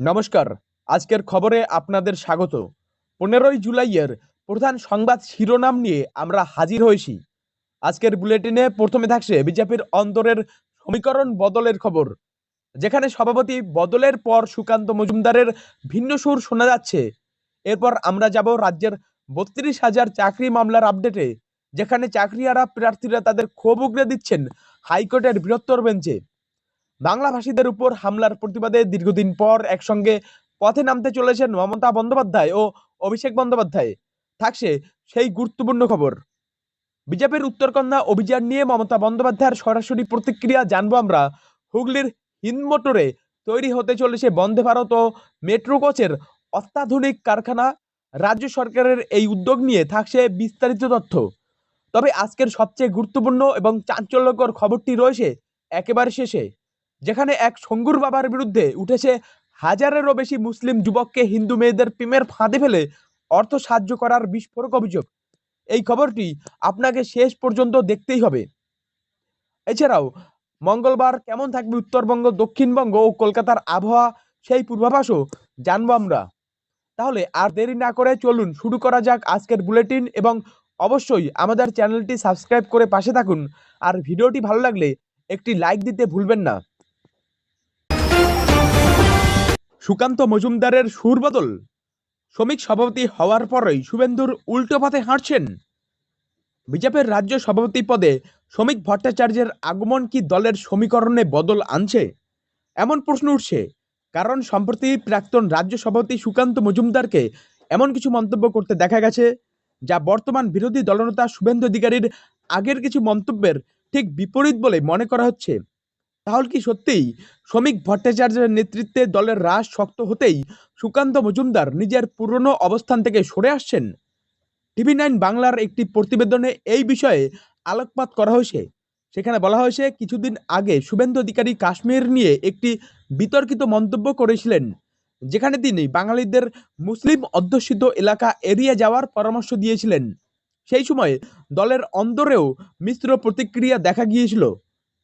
নমস্কার। আজকের খবরে আপনাদের স্বাগত। পনেরোই জুলাইয়ের প্রধান সংবাদ শিরোনাম নিয়ে আমরা হাজির হয়েছি। আজকের বুলেটিনে প্রথমে থাকছে বিজেপির অন্তরের সমীকরণ বদলের খবর। যেখানে সভাপতি বদলের পর সুকান্ত মজুমদারের ভিন্ন সুর শোনা যাচ্ছে। এরপর আমরা যাব রাজ্যের বত্রিশ হাজার চাকরি মামলার আপডেটে, যেখানে চাকরিহারা প্রার্থীরা তাদের ক্ষোভ উগড়ে দিচ্ছেন হাইকোর্টের বৃহত্তর বেঞ্চে। বাংলাভাষীদের উপর হামলার প্রতিবাদে দীর্ঘদিন পর একসঙ্গে পথে নামতে চলেছেন মমতা বন্দ্যোপাধ্যায় ও অভিষেক বন্দ্যোপাধ্যায়। থাকছে সেই গুরুত্বপূর্ণ খবর। বিজেপির উত্তরকন্যা অভিযান নিয়ে মমতা বন্দ্যোপাধ্যায়ের সরাসরি প্রতিক্রিয়া জানব আমরা। হুগলির হিন্দমোটরে তৈরি হতে চলেছে বন্দে ভারত ও মেট্রো কোচের অত্যাধুনিক কারখানা। রাজ্য সরকারের এই উদ্যোগ নিয়ে থাকছে বিস্তারিত তথ্য। তবে আজকের সবচেয়ে গুরুত্বপূর্ণ এবং চাঞ্চল্যকর খবরটি রয়েছে একেবারে শেষে। যেখানে এক সঙ্গুর বাবার বিরুদ্ধে উঠেছে হাজারেরও বেশি মুসলিম যুবককে হিন্দু মেয়েদের প্রেমের ফাঁদে ফেলে অর্থ সাহায্য করার বিস্ফোরক অভিযোগ। এই খবরটি আপনাকে শেষ পর্যন্ত দেখতেই হবে। এছাড়াও, মঙ্গলবার কেমন থাকবে উত্তরবঙ্গ, দক্ষিণবঙ্গ ও কলকাতার আবহাওয়া সেই পূর্বাভাসও জানব আমরা। তাহলে আর দেরি না করে চলুন শুরু করা যাক আজকের বুলেটিন এবং অবশ্যই আমাদের চ্যানেলটি সাবস্ক্রাইব করে পাশে থাকুন। আর ভিডিওটি ভালো লাগলে একটি লাইক দিতে ভুলবেন না। সুকান্ত মজুমদারের সুর বদল শ্রমিক সভাপতি হওয়ার পরেই শুভেন্দুর উল্টো পথে হাঁটছেন। বিজেপির রাজ্য সভাপতি পদে শ্রমিক ভট্টাচার্যের আগমন কি দলের সমীকরণে বদল আনছে? এমন প্রশ্ন উঠছে, কারণ সম্প্রতি প্রাক্তন রাজ্য সভাপতি সুকান্ত মজুমদারকে এমন কিছু মন্তব্য করতে দেখা গেছে, যা বর্তমান বিরোধী দলনেতা শুভেন্দু অধিকারীর আগের কিছু মন্তব্যের ঠিক বিপরীত বলে মনে করা হচ্ছে। তাহলে কি সত্যিই? শ্রমিক ভট্টাচার্যের নেতৃত্বে দলের রাশ শক্ত হতেই সুকান্ত মজুমদার নিজের পুরনো অবস্থান থেকে সরে আসছেন? টিভি নাইন বাংলার একটি প্রতিবেদনে এই বিষয়ে আলোকপাত করা হয়েছে। সেখানে বলা হয়েছে, কিছুদিন আগে শুভেন্দু অধিকারী কাশ্মীর নিয়ে একটি বিতর্কিত মন্তব্য করেছিলেন, যেখানে তিনি বাঙালিদের মুসলিম অধ্যুষিত এলাকা এড়িয়ে যাওয়ার পরামর্শ দিয়েছিলেন। সেই সময় দলের অন্দরেও মিশ্র প্রতিক্রিয়া দেখা গিয়েছিল।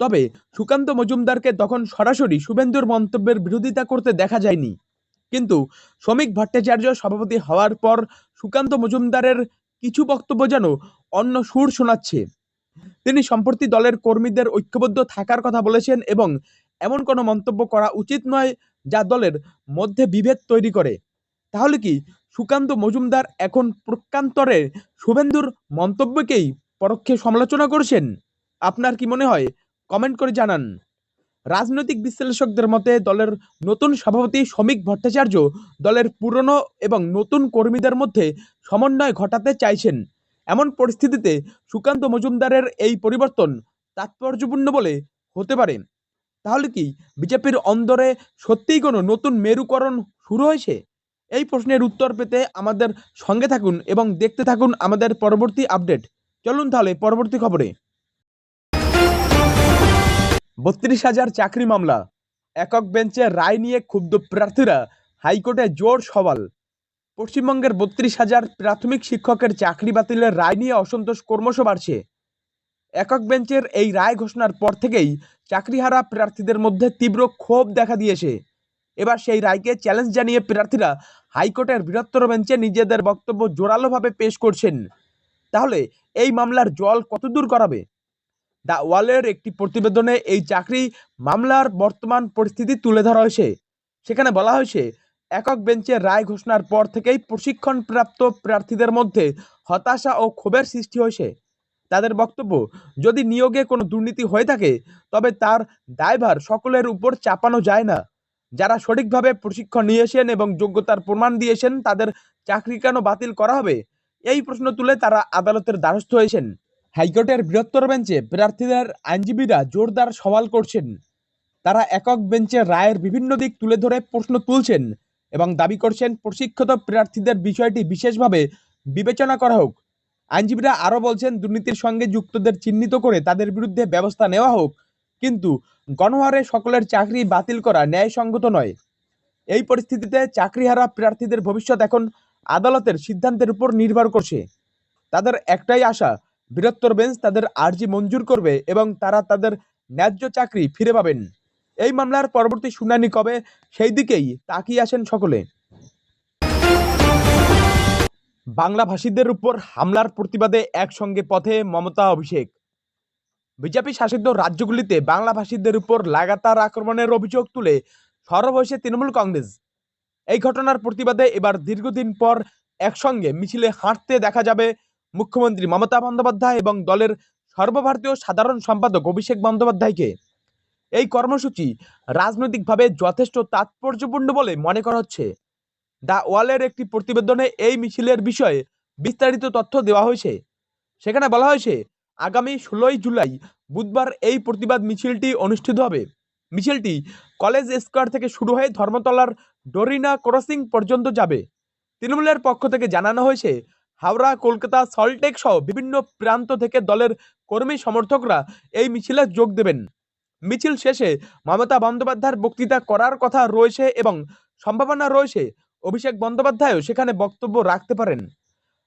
তবে সুকান্ত মজুমদারকে তখন সরাসরি শুভেন্দুর মন্তব্যের বিরোধিতা করতে দেখা যায়নি। কিন্তু শ্রমিক ভট্টাচার্য সভাপতি হওয়ার পর সুকান্ত মজুমদারের কিছু বক্তব্য যেন অন্য সুর শোনাচ্ছে। তিনি সম্প্রতি দলের কর্মীদের ঐক্যবদ্ধ থাকার কথা বলেছেন এবং এমন কোনো মন্তব্য করা উচিত নয় যা দলের মধ্যে বিভেদ তৈরি করে। তাহলে কি সুকান্ত মজুমদার এখন প্রকান্তরে শুভেন্দুর মন্তব্যকেই পরোক্ষে সমালোচনা করছেন? আপনার কি মনে হয় কমেন্ট করে জানান। রাজনৈতিক বিশ্লেষকদের মতে, দলের নতুন সভাপতি শ্রমিক ভট্টাচার্য দলের পুরনো এবং নতুন কর্মীদের মধ্যে সমন্বয় ঘটাতে চাইছেন। এমন পরিস্থিতিতে সুকান্ত মজুমদারের এই পরিবর্তন তাৎপর্যপূর্ণ বলে হতে পারে। তাহলে কি বিজেপির অন্দরে সত্যিই কোনো নতুন মেরুকরণ শুরু হয়েছে? এই প্রশ্নের উত্তর পেতে আমাদের সঙ্গে থাকুন এবং দেখতে থাকুন আমাদের পরবর্তী আপডেট। চলুন তাহলে পরবর্তী খবরে। বত্রিশ হাজার চাকরি মামলা। একক বেঞ্চে রায় নিয়ে ক্ষুব্ধ প্রার্থীরা। হাইকোর্টে জোর সওয়াল। পশ্চিমবঙ্গের বত্রিশ হাজার প্রাথমিক শিক্ষকের চাকরি বাতিলের রায় নিয়ে অসন্তোষ ক্রমশ বাড়ছে। একক বেঞ্চের এই রায় ঘোষণার পর থেকেই চাকরিহারা প্রার্থীদের মধ্যে তীব্র ক্ষোভ দেখা দিয়েছে। এবার সেই রায়কে চ্যালেঞ্জ জানিয়ে প্রার্থীরা হাইকোর্টের বৃহত্তর বেঞ্চে নিজেদের বক্তব্য জোরালোভাবে পেশ করছেন। তাহলে এই মামলার জল কতদূর করাবে দ্য ওয়ালের একটি প্রতিবেদনে এই চাকরি মামলার বর্তমান পরিস্থিতি তুলে ধরা হয়েছে। সেখানে বলা হয়েছে, একক বেঞ্চের রায় ঘোষণার পর থেকেই প্রশিক্ষণপ্রাপ্ত প্রার্থীদের মধ্যে হতাশা ও ক্ষোভের সৃষ্টি হয়েছে। তাদের বক্তব্য, যদি নিয়োগে কোনো দুর্নীতি হয়ে থাকে, তবে তার দায়ভার সকলের উপর চাপানো যায় না। যারা সঠিকভাবে প্রশিক্ষণ নিয়েছেন এবং যোগ্যতার প্রমাণ দিয়েছেন, তাদের চাকরি কেন বাতিল করা হবে? এই প্রশ্ন তুলে তারা আদালতের দ্বারস্থ হয়েছেন। হাইকোর্টের বৃহত্তর বেঞ্চে প্রার্থীদের আইনজীবীরা জোরদার সওয়াল করছেন। তারা একক বেঞ্চে রায়ের বিভিন্ন দিক তুলে ধরে প্রশ্ন তুলছেন এবং দাবি করছেন, প্রশিক্ষিত প্রার্থীদের বিষয়টি বিশেষভাবে বিবেচনা করা হোক। আইনজীবীরা আরও বলছেন, দুর্নীতির সঙ্গে যুক্তদের চিহ্নিত করে তাদের বিরুদ্ধে ব্যবস্থা নেওয়া হোক, কিন্তু গণহারে সকলের চাকরি বাতিল করা ন্যায়সঙ্গত নয়। এই পরিস্থিতিতে চাকরিহারা প্রার্থীদের ভবিষ্যৎ এখন আদালতের সিদ্ধান্তের উপর নির্ভর করছে। তাদের একটাই আশা বৃহত্তর বেঞ্চ তাদের আর্জি মঞ্জুর করবে এবং তারা তাদের ন্যায্য চাকরি ফিরে পাবেন। এই মামলার পরবর্তী শুনানি কবে? সেই দিকেই তাকিয়ে আসেন সকলে। বাংলা ভাষীদের উপর হামলার প্রতিবাদে একসঙ্গে পথে মমতা অভিষেক। বিজেপি শাসিত রাজ্যগুলিতে বাংলা ভাষীদের উপর লাগাতার আক্রমণের অভিযোগ তুলে সরব হয়েছে তৃণমূল কংগ্রেস। এই ঘটনার প্রতিবাদে এবার দীর্ঘদিন পর একসঙ্গে মিছিলে হাঁটতে দেখা যাবে মুখ্যমন্ত্রী মমতা বন্দ্যোপাধ্যায় এবং দলের সর্বভারতীয় সাধারণ সম্পাদক অভিষেক বন্দ্যোপাধ্যায়কে। এই কর্মসূচি রাজনৈতিকভাবে যথেষ্ট তাৎপর্যপূর্ণ বলে মনে করা হচ্ছে। দ্য ওয়ালের একটি প্রতিবেদনে এই মিছিলের বিষয়ে বিস্তারিত তথ্য দেওয়া হয়েছে। সেখানে বলা হয়েছে, আগামী ষোলোই জুলাই বুধবার এই প্রতিবাদ মিছিলটি অনুষ্ঠিত হবে। মিছিলটি কলেজ স্কোয়ার থেকে শুরু হয়ে ধর্মতলার ডোরিনা ক্রসিং পর্যন্ত যাবে। তৃণমূলের পক্ষ থেকে জানানো হয়েছে হাওড়া, কলকাতা সল্টেক সহ বিভিন্ন প্রান্ত থেকে দলের কর্মী সমর্থকরা এই মিছিলে যোগ দেবেন। মিছিল শেষে মমতা বন্দ্যোপাধ্যায়ের বক্তৃতা করার কথা রয়েছে এবং সম্ভাবনা রয়েছে, অভিষেক বন্দ্যোপাধ্যায়ও সেখানে বক্তব্য রাখতে পারেন।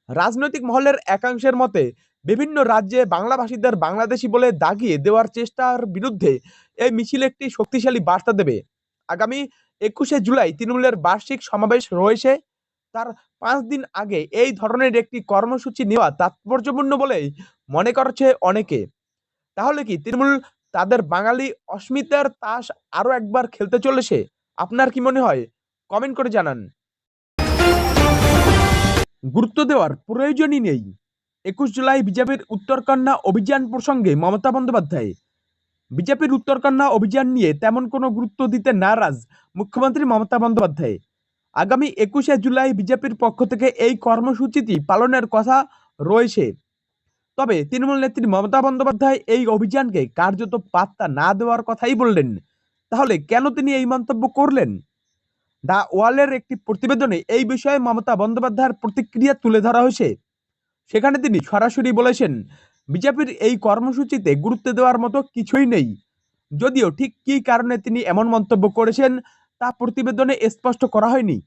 রাজনৈতিক মহলের একাংশের মতে, বিভিন্ন রাজ্যে বাংলাভাষীদের বাংলাদেশি বলে দাগিয়ে দেওয়ার চেষ্টার বিরুদ্ধে এই মিছিল একটি শক্তিশালী বার্তা দেবে। আগামী একুশে জুলাই তৃণমূলের বার্ষিক সমাবেশ রয়েছে। তার পাঁচ দিন আগে এই ধরনের একটি কর্মসূচি নেওয়া তাৎপর্যপূর্ণ বলেই মনে করছে অনেকে। তাহলে কি তৃণমূল তাদের বাঙালি অস্মিতার তাস আরও একবার খেলতে চলেছে? আপনার কি মনে হয়? কমেন্ট করে জানান। গুরুত্ব দেওয়ার প্রয়োজনই নেই। একুশ জুলাই বিজেপির উত্তরকন্যা অভিযান প্রসঙ্গে মমতা বন্দ্যোপাধ্যায়। বিজেপির উত্তরকন্যা অভিযান নিয়ে তেমন কোনো গুরুত্ব দিতে নারাজ মুখ্যমন্ত্রী মমতা বন্দ্যোপাধ্যায়। আগামী একুশে জুলাই বিজেপির পক্ষ থেকে এই কর্মসূচিটি পালনের কথা রয়েছে। তবে তৃণমূল নেত্রী মমতা বন্দ্যোপাধ্যায় এই অভিযানকে কার্যত পাত্তা না দেওয়ার কথাই বললেন। তাহলে কেন তিনি এই মন্তব্য করলেন? দা ওয়ালের একটি প্রতিবেদনে এই বিষয়ে মমতা বন্দ্যোপাধ্যায়ের প্রতিক্রিয়া তুলে ধরা হয়েছে। সেখানে তিনি সরাসরি বলেছেন, বিজেপির এই কর্মসূচিতে গুরুত্ব দেওয়ার মতো কিছুই নেই। যদিও ঠিক কী কারণে তিনি এমন মন্তব্য করেছেন তা প্রতিবেদনে স্পষ্ট করা হয়নি।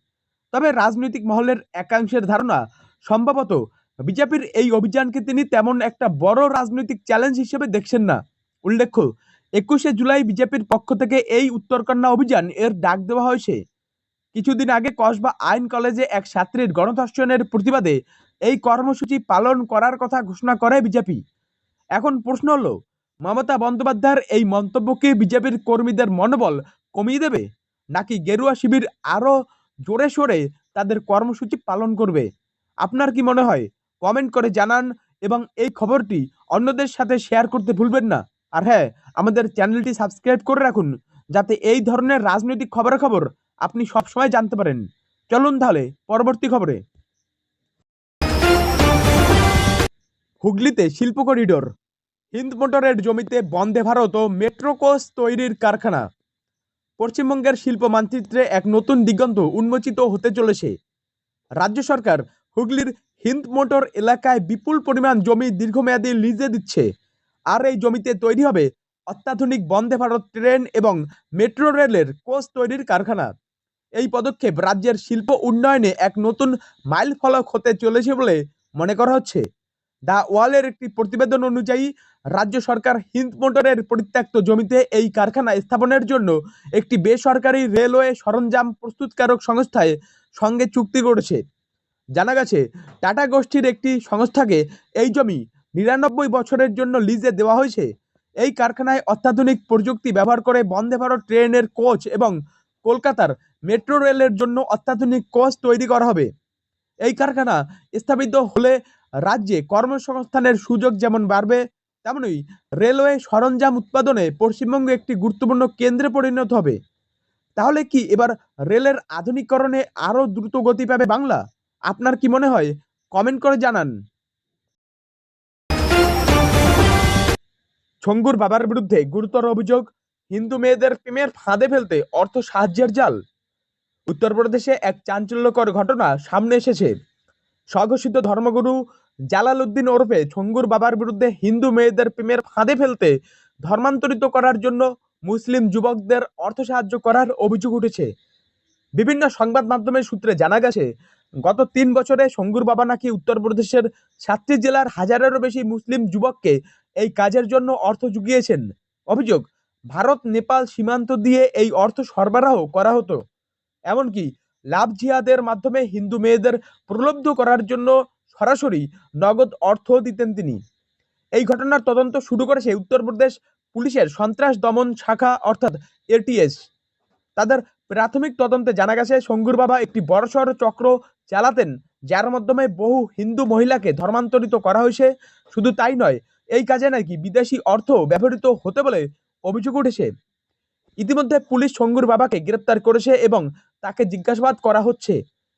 তবে রাজনৈতিক মহলের একাংশের ধারণা, সম্ভবত বিজেপির এই অভিযানকে তিনি তেমন একটা বড় রাজনৈতিক চ্যালেঞ্জ হিসেবে দেখছেন না। উল্লেখ্য, একুশে জুলাই বিজেপির পক্ষ থেকে এই উত্তরকন্যা অভিযান এর ডাক দেওয়া হয়েছে। কিছুদিন আগে কসবা আইন কলেজে এক ছাত্রীর গণধর্ষণের প্রতিবাদে এই কর্মসূচি পালন করার কথা ঘোষণা করে বিজেপি। এখন প্রশ্ন হলো, মমতা বন্দ্যোপাধ্যায়ের এই মন্তব্য কি বিজেপির কর্মীদের মনোবল কমিয়ে দেবে? নাকি গেরুয়া শিবির আরও জোরে সোরে তাদের কর্মসূচি পালন করবে? আপনার কি মনে হয়? কমেন্ট করে জানান এবং এই খবরটি অন্যদের সাথে শেয়ার করতে ভুলবেন না। আর হ্যাঁ আমাদের চ্যানেলটি সাবস্ক্রাইব করে রাখুন যাতে এই ধরনের রাজনৈতিক খবরাখবর আপনি সবসময় জানতে পারেন। চলুন তাহলে পরবর্তী খবরে। হুগলিতে শিল্প করিডোর, হিন্দ মোটরের জমিতে বন্দে ভারত ও মেট্রো কোচ তৈরির কারখানা। পশ্চিমবঙ্গের শিল্প মানচিত্রে এক নতুন দিগন্ত উন্মোচিত হতে চলেছে। রাজ্য সরকার হুগলির হিন্দ মোটর এলাকায় বিপুল পরিমাণ জমি দীর্ঘমেয়াদী লিজে দিচ্ছে। আর এই জমিতে তৈরি হবে অত্যাধুনিক বন্দে ভারত ট্রেন এবং মেট্রো রেলের কোচ তৈরির কারখানা। এই পদক্ষেপ রাজ্যের শিল্প উন্নয়নে এক নতুন মাইল ফলক হতে চলেছে বলে মনে করা হচ্ছে। দা ওয়ালের একটি প্রতিবেদন অনুযায়ী, রাজ্য সরকার হিন্দ মোটরের পরিত্যক্ত জমিতে এই কারখানা স্থাপনের জন্য একটি বেসরকারি রেলওয়ে সরঞ্জাম প্রস্তুতকারক সংস্থায় সঙ্গে চুক্তি করেছে। জানা গেছে, টাটা গোষ্ঠীর একটি সংস্থাকে এই জমি নিরানব্বই বছরের জন্য লিজে দেওয়া হয়েছে। এই কারখানায় অত্যাধুনিক প্রযুক্তি ব্যবহার করে বন্দে ভারত ট্রেনের কোচ এবং কলকাতার মেট্রো রেলের জন্য অত্যাধুনিক কোচ তৈরি করা হবে। এই কারখানা স্থাপিত হলে রাজ্যে কর্মসংস্থানের সুযোগ যেমন বাড়বে, তেমনই রেলওয়ে সরঞ্জাম উৎপাদনে পশ্চিমবঙ্গ একটি গুরুত্বপূর্ণ কেন্দ্রে পরিণত হবে। তাহলে কি এবার রেলের আধুনিকরণে আরও দ্রুত গতি পাবে বাংলা? আপনার কি মনে হয়? কমেন্ট করে জানান। ছঙ্গুর বাবার বিরুদ্ধে গুরুতর অভিযোগ, হিন্দু মেয়েদের প্রেমের ফাঁদে ফেলতে অর্থ সাহায্যের জাল। উত্তরপ্রদেশে এক চাঞ্চল্যকর ঘটনা সামনে এসেছে। স্বঘোষিত ধর্মগুরু জালালউদ্দিন ওরফে ছঙ্গুর বাবার বিরুদ্ধে হিন্দু মেয়েদের প্রেমের ফাঁদে ফেলতে ধর্মান্তরিত করার জন্য মুসলিম যুবকদের অর্থ সাহায্য করার অভিযোগ উঠেছে। বিভিন্ন সংবাদ মাধ্যমের সূত্রে জানা গেছে, গত তিন বছরে শঙ্গুর বাবা নাকি উত্তরপ্রদেশের সাতটি জেলার হাজারেরও বেশি মুসলিম যুবককে এই কাজের জন্য অর্থ জুগিয়েছেন। অভিযোগ, ভারত, নেপাল সীমান্ত দিয়ে এই অর্থ সরবরাহ করা হতো। এমনকি লাভ জিহাদের মাধ্যমে হিন্দু মেয়েদের প্রলব্ধ করার জন্য সরাসরি নগদ অর্থ দিতেন তিনি। এই ঘটনার তদন্ত শুরু করেছে উত্তরপ্রদেশ পুলিশের সন্ত্রাস দমন শাখা অর্থাৎ এটিএস তাদের প্রাথমিক তদন্তে জানা গেছে শঙ্গুর বাবা একটি বড়সড় চক্র চালাতেন, যার মাধ্যমে বহু হিন্দু মহিলাকে ধর্মান্তরিত করা হয়েছে। শুধু তাই নয়, এই কাজে নাকি বিদেশি অর্থ ব্যবহৃত হতে বলে অভিযোগ উঠেছে। ইতিমধ্যে পুলিশ শঙ্গুর বাবাকে গ্রেপ্তার করেছে এবং তাকে জিজ্ঞাসাবাদ করা হচ্ছে।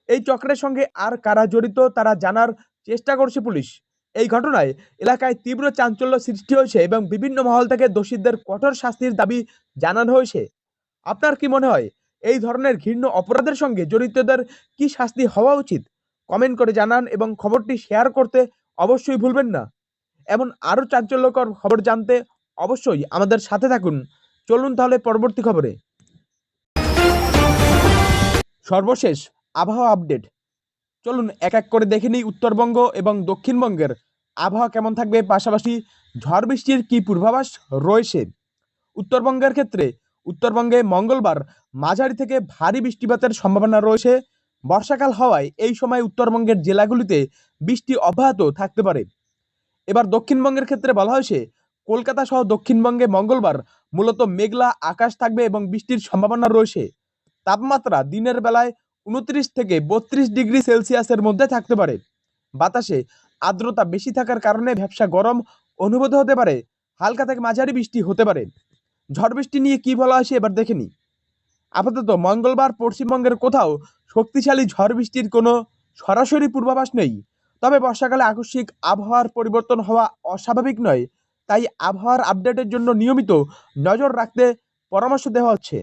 এই চক্রের সঙ্গে আর কারা জড়িত তারা জানার চেষ্টা করছে পুলিশ। এই ঘটনায় এলাকায় তীব্র চাঞ্চল্য সৃষ্টি হয়েছে এবং বিভিন্ন মহল থেকে দোষীদের কঠোর শাস্তির দাবি জানানো হয়েছে। আপনার কি মনে হয়, এই ধরনের ঘৃণ্য অপরাধের সঙ্গে জড়িতদের কি শাস্তি হওয়া উচিত? কমেন্ট করে জানান এবং খবরটি শেয়ার করতে অবশ্যই ভুলবেন না। এমন আরও চাঞ্চল্যকর খবর জানতে অবশ্যই আমাদের সাথে থাকুন। চলুন তাহলে পরবর্তী খবরে। সর্বশেষ আবহাওয়া আপডেট। চলুন এক এক করে দেখে নিই উত্তরবঙ্গ এবং দক্ষিণবঙ্গের আবহাওয়া কেমন থাকবে, পাশাপাশি ঝড় বৃষ্টির কি পূর্বাভাস রয়েছে? উত্তরবঙ্গের ক্ষেত্রে উত্তরবঙ্গে মঙ্গলবার মাঝারি থেকে ভারী বৃষ্টিপাতের সম্ভাবনা রয়েছে। বর্ষাকাল হওয়ায় এই সময় উত্তরবঙ্গের জেলাগুলিতে বৃষ্টি অব্যাহত থাকতে পারে। এবার দক্ষিণবঙ্গের ক্ষেত্রে বলা হয়েছে কলকাতা সহ দক্ষিণবঙ্গে মঙ্গলবার মূলত মেঘলা আকাশ থাকবে এবং বৃষ্টির সম্ভাবনা রয়েছে। তাপমাত্রা দিনের বেলায় উনত্রিশ থেকে বত্রিশ ডিগ্রি সেলসিয়াসের মধ্যে থাকতে পারে। বাতাসে আর্দ্রতা বেশি থাকার কারণে ভ্যাবসা গরম অনুভূত হতে পারে। হালকা থেকে মাঝারি বৃষ্টি হতে পারে। ঝড় বৃষ্টি নিয়ে কি বলা হয়েছে এবার দেখে নি আপাতত মঙ্গলবার পশ্চিমবঙ্গের কোথাও শক্তিশালী ঝড় বৃষ্টির কোনো সরাসরি পূর্বাভাস নেই। তবে বর্ষাকালে আকস্মিক আবহাওয়ার পরিবর্তন হওয়া অস্বাভাবিক নয়। তাই আবহাওয়ার আপডেটের জন্য নিয়মিত নজর রাখতে পরামর্শ দেওয়া হচ্ছে।